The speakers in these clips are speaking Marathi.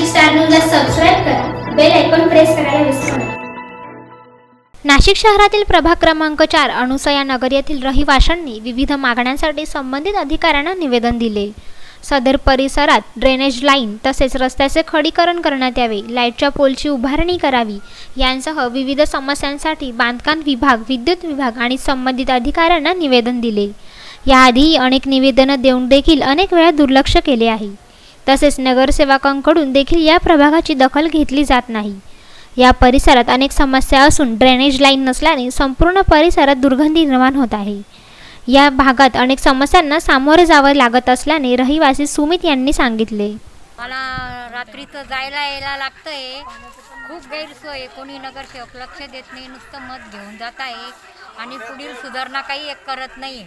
नाशिक स्टार न्यूजला सबस्क्राईब करा. बेल आयकॉन प्रेस करायला विसरू नका. नाशिक शहरातील प्रभाग क्रमांक चार अनुसया नगर येथील रहिवाशांनी विविध मागण्यांसाठी संबंधित अधिकाऱ्यांना निवेदन दिले. सदर परिसरात ड्रेनेज लाईन तसेच रस्त्याचे खडीकरण करण्यात यावे लाईटच्या पोलची उभारणी करावी यांसह विविध समस्यांसाठी बांधकाम विभाग विद्युत विभाग आणि संबंधित अधिकाऱ्यांना निवेदन दिले. याआधीही अनेक निवेदनं देऊन देखील अनेक वेळा दुर्लक्ष केले आहे. तसेच नगरसेवकांकडून देखील या प्रभागाची दखल घेतली जात नाही. या परिसरात अनेक समस्या असून ड्रेनेज लाईन नसल्याने संपूर्ण परिसरात दुर्गंधी निर्माण होत आहे. या भागात अनेक समस्यांना सामोरे जावं लागत असल्याने रहिवासी सुमित यांनी सांगितले. मला रात्रीचं जायला यायला लागतंय. खूप गैरसोय आहे. कोणी नगरसेवक लक्ष देत नाही नुसतं मत घेऊन जात आहे आणि पुढील सुधारणा काही एक करत नाही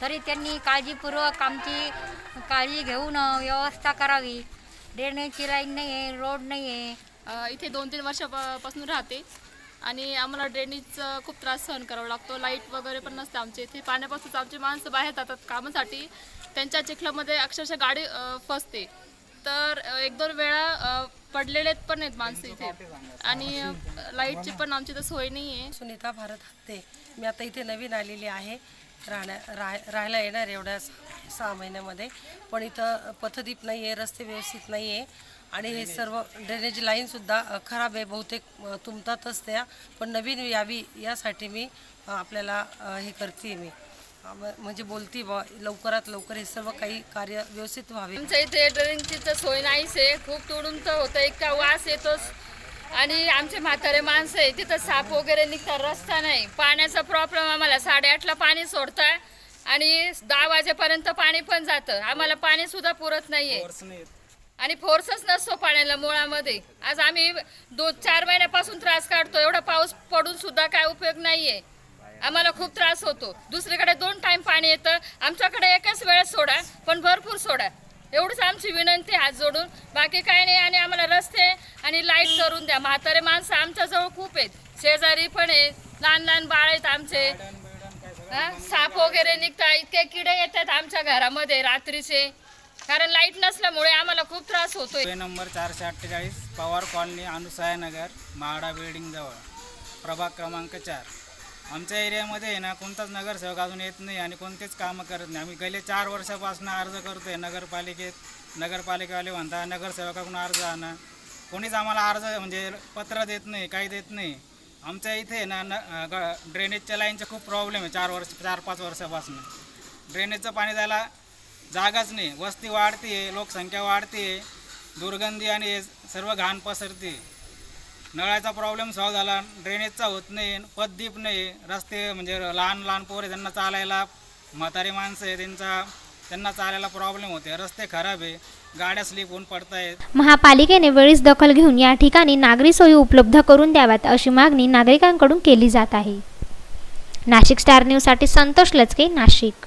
तरी त्यांनी काळजीपूर्वक आमची काळजी घेऊन व्यवस्था करावी. ड्रेनेजची लाईन नाही आहे रोड नाही आहे इथे दोन तीन वर्षापासून राहते. आणि आम्हाला ड्रेनेजचा खूप त्रास सहन करावा लागतो. लाइट वगैरे पण नसते आमच्या इथे पाण्यापासूनच आमची माणसं बाहेर जातात कामासाठी. त्यांच्या चिखलामध्ये अक्षरशः गाडी फसते. तर एक दोन वेळा पडलेले पण आहेत माणसं इथे. आणि लाईटची पण आमची तर सोय नाही आहे सुनीता भारत हत्ते. मी आता इथे नवीन आलेली आहे. राहण्या राह राहायला येणार एवढ्या सहा महिन्यामध्ये. पण इथं पथदीप नाही आहे रस्ते व्यवस्थित नाही आहे आणि हे सर्व ड्रेनेज लाईनसुद्धा खराब आहे बहुतेक तुमतातच तुंबतातच त्या. पण नवीन यावी यासाठी मी आपल्याला हे करते मी. म- म्हणजे बोलती बा लवकरात लवकर हे सर्व काही कार्य व्यवस्थित व्हावे. आमच्या इथे ड्रेनेजची तर सोय नाहीच आहे. खूप तुडून तर होतं. एक का वास येतोच आणि आमचे म्हातारे माणसं आहे तिथं साप वगैरे निघतात रस्ता नाही. पाण्याचा प्रॉब्लेम आम्हाला. साडेआठला पाणी सोडताय. आणि दहा वाजेपर्यंत पाणी पण जातं. आम्हाला पाणी सुद्धा पुरत नाहीये. आणि फोर्सच नसतो पाण्याला मुळामध्ये. आज आम्ही दोन चार महिन्यापासून त्रास काढतो एवढा पाऊस पडून सुद्धा काय उपयोग नाहीये. आम्हाला खूप त्रास होतो. दुसरीकडे दोन टाइम पाणी येतं. आमच्याकडे एकच वेळेस सोडा पण भरपूर सोडा. एवढंच आमची विनंती हात जोडून. बाकी काय नाही आणि आम्हाला रस्ते आणि लाइट करून द्या. म्हातारे माणसं आमच्याजवळ खूप आहेत. शेजारी पण आहेत. लहान लहान बाळ आहेत आमचे. हा? साप वगैरे निघतात इतके किडे येतात आमच्या घरामध्ये रात्रीचे. कारण लाइट नसल्यामुळे आम्हाला खूप त्रास होतोय. नंबर चारशे अठ्ठेचाळीस पवार कॉलनी अनुसायनगर महाडा बिल्डिंगजवळ प्रभाग क्रमांक चार. आमच्या एरियामध्ये आहे ना कोणताच नगरसेवक अजून येत नाही आणि कोणतेच कामं करत नाही. आम्ही गेले चार वर्षापासून अर्ज करतो आहे नगरपालिकेत. नगरपालिकावाले म्हणता नगरसेवकाकडून अर्ज आणा. कोणीच आम्हाला अर्ज म्हणजे पत्र देत नाही काही देत नाही. आमच्या इथे ना न ग- ड्रेनेजच्या लाईनचा खूप प्रॉब्लेम आहे चार वर्ष चार पाच वर्षापासून. ड्रेनेजचं पाणी जायला जागाच नाही. वस्ती वाढते लोकसंख्या वाढते दुर्गंधी आणि सर्व घाण पसरते. नळाचा प्रॉब्लेम सॉल्व झाला ड्रेनेजचा होत नाही पददीप नाही. रस्ते म्हणजे लहान लहान पोरे त्यांना चालायला म्हातारी माणसं आहे त्यांचा त्यांना चालायला प्रॉब्लेम होते रस्ते खराब आहे. गाड्या स्लिप होऊन पडतायत. महापालिकेने वेळीच दखल घेऊन या ठिकाणी नागरी सोयी उपलब्ध करून द्याव्यात अशी मागणी नागरिकांकडून केली जात आहे. नाशिक स्टार न्यूजसाठी संतोष लचके नाशिक.